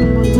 one.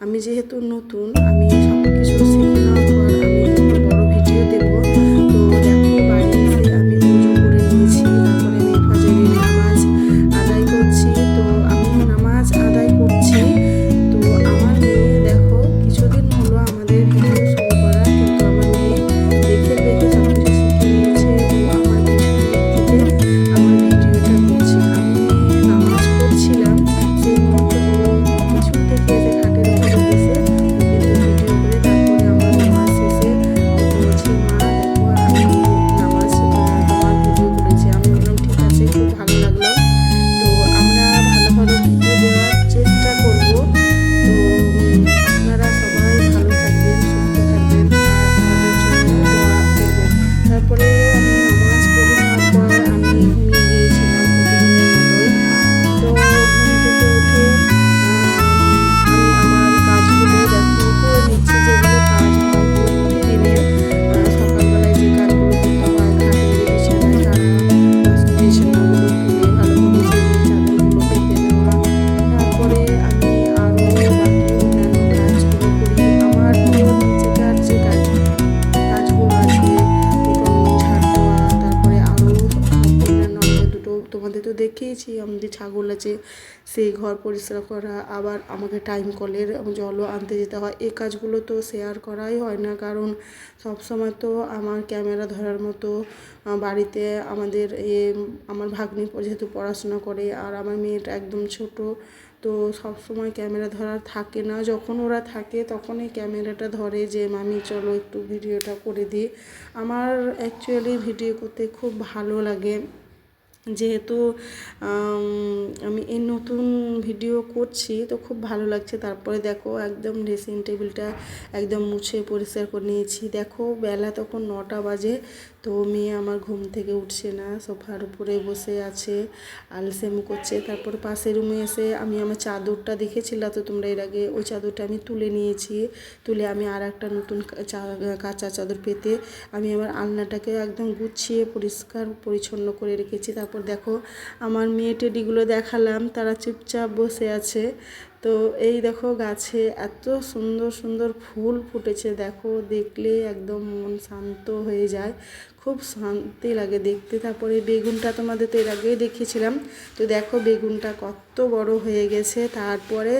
আমি যেহেতু নতুন আমি সব কিছু শিখে সেই ঘর পরিষ্কার করা, আবার আমাকে টাইম কলের জলও আনতে যেতে হয়। এই কাজগুলো তো শেয়ার করাই হয় না, কারণ সব সময় তো আমার ক্যামেরা ধরার মতো বাড়িতে আমাদের এ, আমার ভাগ্নি যেহেতু পড়াশোনা করে আর আমার মেয়েটা একদম ছোট, তো সব সময় ক্যামেরা ধরার থাকে না। যখন ওরা থাকে তখনই ক্যামেরাটা ধরে যে, মামি, চলো একটু ভিডিওটা করে দিই। আমার অ্যাকচুয়ালি ভিডিও করতে খুব ভালো লাগে। যেহেতু, আমি এই নতুন ভিডিও করছি, তো খুব ভালো লাগছে। তারপরে দেখো একদম ড্রেসিং টেবিলটা একদম মুছে পরিষ্কার করে নিয়েছি। দেখো বেলা তখন নটা বাজে, তো মেয়ে আমার ঘুম থেকে উঠছে না। সোফার উপরে বসে আছে, আলসেম করছে। তারপর পাশের রুমে এসে আমি আমার চাদরটা দেখেছিলাম তো তোমরা এর আগে ওই চাদরটা আমি তুলে নিয়েছি। তুলে আমি আর একটা নতুন কাঁচা চাদর পেতে আমি আমার আলনাটাকে একদম গুছিয়ে পরিষ্কার, পরিচ্ছন্ন করে রেখেছি। তারপর দেখো আমার মেয়ে টেডিগুলো দেখালাম, তারা চুপচাপ বসে আছে। তো এই দেখো গাছে এত সুন্দর সুন্দর ফুল ফুটেছে, দেখো দেখলে একদম মন শান্ত হয়ে যায়। খুব শান্তি লাগে দেখতে। তারপরে বেগুনটা তোমাদের তো এর আগেই দেখিয়েছিলাম। তো দেখো বেগুনটা কত বড় হয়ে গেছে। তারপরে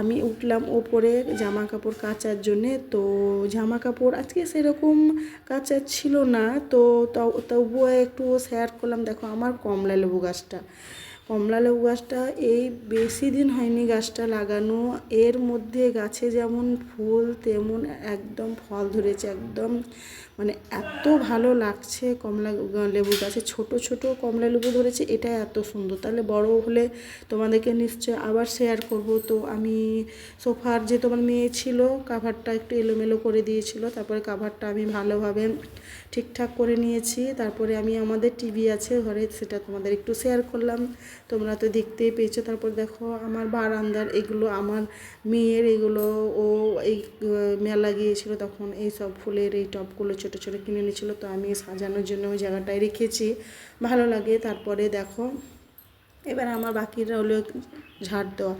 আমি উঠলাম ওপরে জামা কাপড় কাচার জন্যে, তো জামা কাপড় আজকে সেরকম কাচার ছিল না, তো তবুও একটু শেয়ার করলাম, দেখো আমার কমলা লেবু গাছটা। কমলা লেবু গাছটা এই বেশি দিন হয়নি গাছটা লাগানো। এর মধ্যে গাছে যেমন ফুল, তেমন একদম ফল ধরেছে, একদম মানে এত ভালো লাগছে কমলা লেবু গাছে। ছোট ছোট কমলা লেবু ধরেছে, এটা এত সুন্দর। তাহলে বড় হলে তোমাদেরকে নিশ্চয় আবার শেয়ার করব। তো আমি সোফার যে তোমার মেয়ে ছিল কাভারটা একটু এলোমেলো করে দিয়েছিল, তারপরে কাভারটা আমি ভালোভাবে ঠিকঠাক করে নিয়েছি। তারপরে আমি আমাদের টিভি আছে, ঘরে সেটা তোমাদের একটু শেয়ার করলাম। তোমরা তো দেখতেই পেয়েছ। তারপর দেখো আমার বারান্দার এগুলো, আমার মেয়ের এগুলো, ও এই মেলা গিয়েছিল তখন এই সব ফুলের এই টবগুলো ছোটো ছোটো কিনে এনেছিল। তো আমি সাজানোর জন্য ওই জায়গাটায় রেখেছি। ভালো লাগে। তারপরে দেখো, এবার আমার বাকিরা হলো ঝাড় দেওয়া।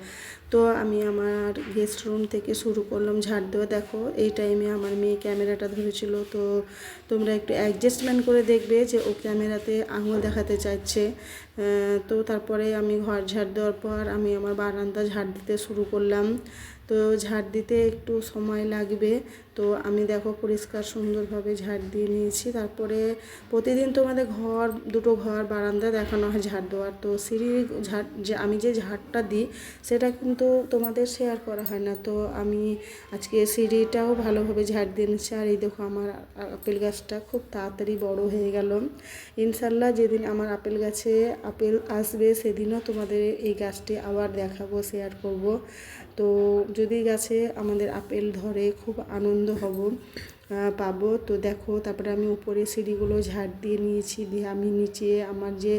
তো আমি আমার গেস্ট রুম থেকে শুরু করলাম ঝাড় দেওয়া। দেখো, এই টাইমে আমার মেয়ে ক্যামেরাটা ধরেছিল। তো তোমরা একটু অ্যাডজাস্টমেন্ট করে দেখবে যে ও ক্যামেরাতে আঙুল দেখাতে চাইছে। তো তারপরে আমি ঘর ঝাড় দেওয়ার পর আমি আমার বারান্দা ঝাড় দিতে শুরু করলাম। তো ঝাড় দিতে একটু সময় লাগবে। তো আমি দেখো পরিষ্কার সুন্দরভাবে ঝাড় দিয়ে নিয়েছি। তারপরে প্রতিদিন তোমাদের ঘর, দুটো ঘর, বারান্দা দেখানো হয় ঝাড় দেওয়ার। তো সিঁড়ি ঝাড়, যে আমি যে ঝাড়টা দিই, সেটা কিন্তু তোমাদের শেয়ার করা হয় না। তো আমি আজকে সিঁড়িটাও ভালোভাবে ঝাড় দিয়ে নিচ্ছি আর এই দেখো আমার আপেল গাছটা খুব তাড়াতাড়ি বড় হয়ে গেল। ইনশাল্লাহ যেদিন আমার আপেল গাছে আপেল আসবে সেদিনও তোমাদের এই গাছটি আবার দেখাবো শেয়ার করব। তো যদি গাছে আমাদের আপেল ধরে, খুব আনন্দ হব। পাবো। তো দেখো, তারপরে আমি উপরে সিঁড়িগুলো ঝাড় দিয়ে নিয়েছি, দিয়ে আমি নিচে আমার যে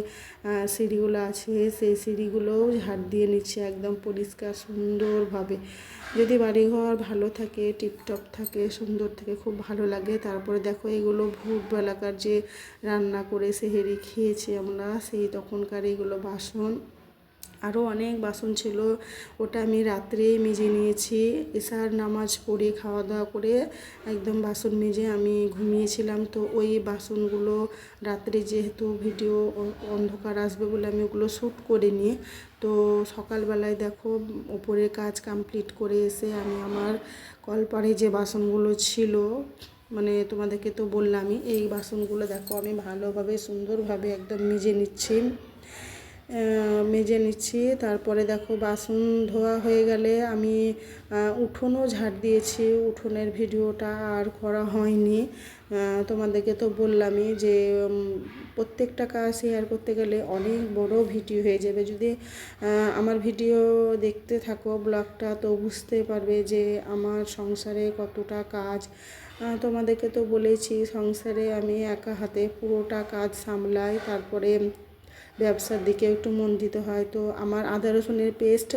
সিঁড়িগুলো আছে, সেই সিঁড়িগুলোও ঝাড় দিয়ে নিচ্ছি একদম পরিষ্কার, সুন্দরভাবে। যদি বাড়িঘর ভালো থাকে, টিপটপ থাকে, সুন্দর থাকে, খুব ভালো লাগে। তারপরে দেখো, এগুলো ভোরবেলাকার যে রান্না করে সেহেরি খেয়েছি আমরা, সেই তখনকার এগুলো বাসন। আরও অনেক বাসন ছিল, ওটা আমি রাত্রে মেজে নিয়েছি। এসার নামাজ পড়ে খাওয়া দাওয়া করে একদম বাসন মেজে আমি ঘুমিয়েছিলাম। তো ওই বাসনগুলো রাত্রে যেহেতু ভিডিও অন্ধকার আসবে বলে আমি ওগুলো শ্যুট করে নিয়ে তো সকালবেলায় দেখো ওপরের কাজ কমপ্লিট করে এসে আমি আমার কলপারে যে বাসনগুলো ছিল মানে তোমাদেরকে তো বললামই, এই বাসনগুলো দেখো আমি ভালোভাবে, সুন্দরভাবে একদম মেজে নিচ্ছি। মেজে নিচ্ছি। তারপরে দেখো বাসন ধোয়া হয়ে গেলে আমি উঠোনও ঝাড় দিয়েছি। উঠোনের ভিডিওটা আর করা হয়নি। তোমাদেরকে তো বললামই যে প্রত্যেকটা কাজ শেয়ার করতে গেলে অনেক বড় ভিডিও হয়ে যাবে। যদি আমার ভিডিও দেখতে থাকো, ব্লগটা, তো বুঝতে পারবে যে আমার সংসারে কতটা কাজ। তোমাদেরকে তো বলেছি সংসারে আমি একা হাতে পুরোটা কাজ সামলাই। তারপরে ব্যবসার দিকে একটু মন দিতে হয়। তো আমার আদা, রসুনের পেস্ট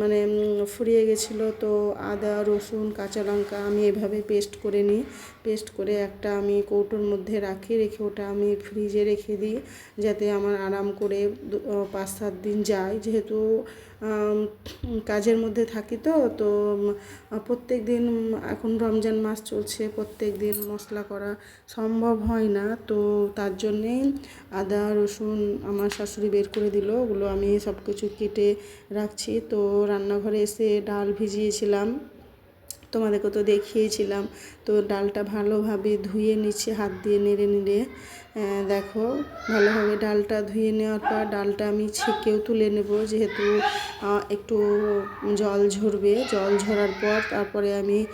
মানে ফুরিয়ে গেছিল। তো আদা, রসুন, কাঁচা লঙ্কা আমি এভাবে পেস্ট করে নিই। পেস্ট করে একটা আমি কৌটোর মধ্যে রাখি, রেখে ওটা আমি ফ্রিজে রেখে দিই যাতে আমার আরাম করে পাঁচ, সাত দিন যায়। যেহেতু কাজের মধ্যে থাকি তো তো প্রত্যেক দিন এখন রমজান মাস চলছে, প্রত্যেক দিন মশলা করা সম্ভব হয় না। তো তার জন্যেই আদা রসুন আমার শাশুড়ি বের করে দিল, ওগুলো আমি সব কিছু কেটে রাখছি। তো রান্নাঘরে এসে ডাল ভিজিয়েছিলাম, তোমাদেরকে তো দেখিয়েছিলাম। তো ডালটা ভালোভাবে ধুয়ে নিচ্ছে, হাত দিয়ে নেড়ে নেড়ে। দেখো, ভালোভাবে ডালটা ধুয়ে নেওয়ার পর ডালটা আমি ছেঁকেও তুলে নেব, যেহেতু একটু জল ঝরবে। জল ঝরার পর তারপরে আমি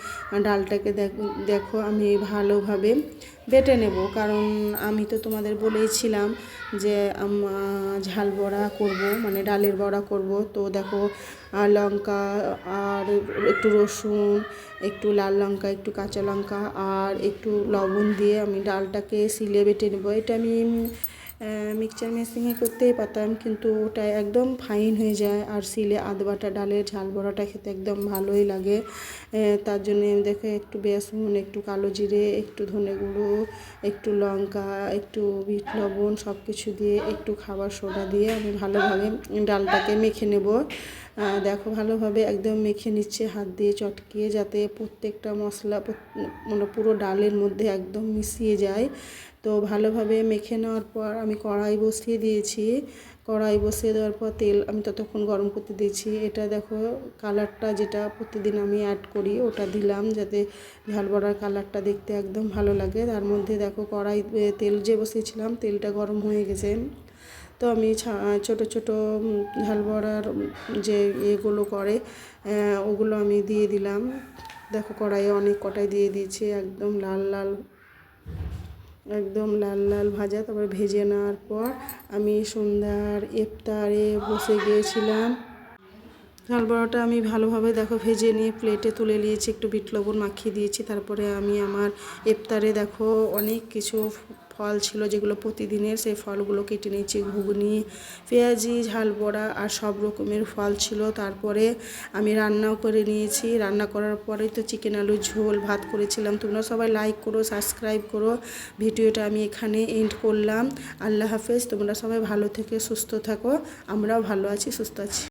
ডালটাকে দেখ- আমি ভালোভাবে বেটে নেব, কারণ আমি তো তোমাদের বলেইছিলাম যে ঝাল বড়া করব মানে ডালের বড়া করব। তো দেখো লঙ্কা আর একটু রসুন, একটু লাল লঙ্কা, একটু কাঁচা লঙ্কা আর একটু লবণ দিয়ে আমি ডালটাকে সিলে বেটে নেব। এটা আমি মিক্সচার মেশিনে করতেই পারতাম, কিন্তু ওটা একদম ফাইন হয়ে যায়। আর সিলে আধ বাটা, ডালের ঝাল বড়াটা খেতে একদম ভালোই লাগে। তার জন্য দেখো একটু বেসন, একটু কালো জিরে, একটু ধনে গুঁড়ো, একটু লঙ্কা, একটু বিট লবণ সব কিছু দিয়ে একটু খাবার সোডা দিয়ে আমি ভালোভাবে ডালটাকে মেখে নেব। দেখো ভালোভাবে একদম মেখে নিচ্ছে, হাত দিয়ে চটকিয়ে যাতে প্রত্যেকটা মশলা মানে পুরো ডালের মধ্যে একদম মিশিয়ে যায়। তো ভালোভাবে মেখে নেওয়ার পর আমি কড়াই বসিয়ে দিয়েছি। কড়াই বসিয়ে দেওয়ার পর তেল আমি ততক্ষণ গরম করতে দিয়েছি। এটা দেখো কালারটা যেটা প্রতিদিন আমি অ্যাড করি, ওটা দিলাম যাতে ঝাল বড়ার কালারটা দেখতে একদম ভালো লাগে। তার মধ্যে দেখো কড়াই তেল যে বসিয়েছিলাম, তেলটা গরম হয়ে গেছে। তো আমি ছোটো ছোটো ঝাল বড়ার যে ইয়েগুলো করে ওগুলো আমি দিয়ে দিলাম। দেখো কড়াইয়ে অনেক কটাই দিয়ে দিয়েছি, একদম লাল লাল একদম লাল লাল ভাজা, তারপরে ভেজে নেওয়ার পর আমি সন্ধ্যার ইফতারে বসে গিয়েছিলাম। ঝাল বড়াটা আমি ভালোভাবে দেখো ভেজে নিয়ে প্লেটে তুলে নিয়েছি, একটু বিট লবণ মাখিয়ে দিয়েছি, তারপরে আমি আমার ইফতারে দেখো অনেক কিছু ফল ছিল যেগুলো প্রতিদিনের সেই ফলগুলো কেটে নিয়েছি, ঘুগনি, পেঁয়াজি ঝাল বড়া আর সব রকমের ফল ছিল। তারপরে আমি রান্নাও করে নিয়েছি। রান্না করার পরে তো চিকেন আলুর ঝোল, ভাত করেছিলাম। তোমরা সবাই লাইক করো সাবস্ক্রাইব করো। ভিডিওটা আমি এখানে এন্ড করলাম। আল্লাহ হাফেজ। তোমরা সবাই ভালো থেকে সুস্থ থাকো। আমরাও ভালো আছি, সুস্থ আছি।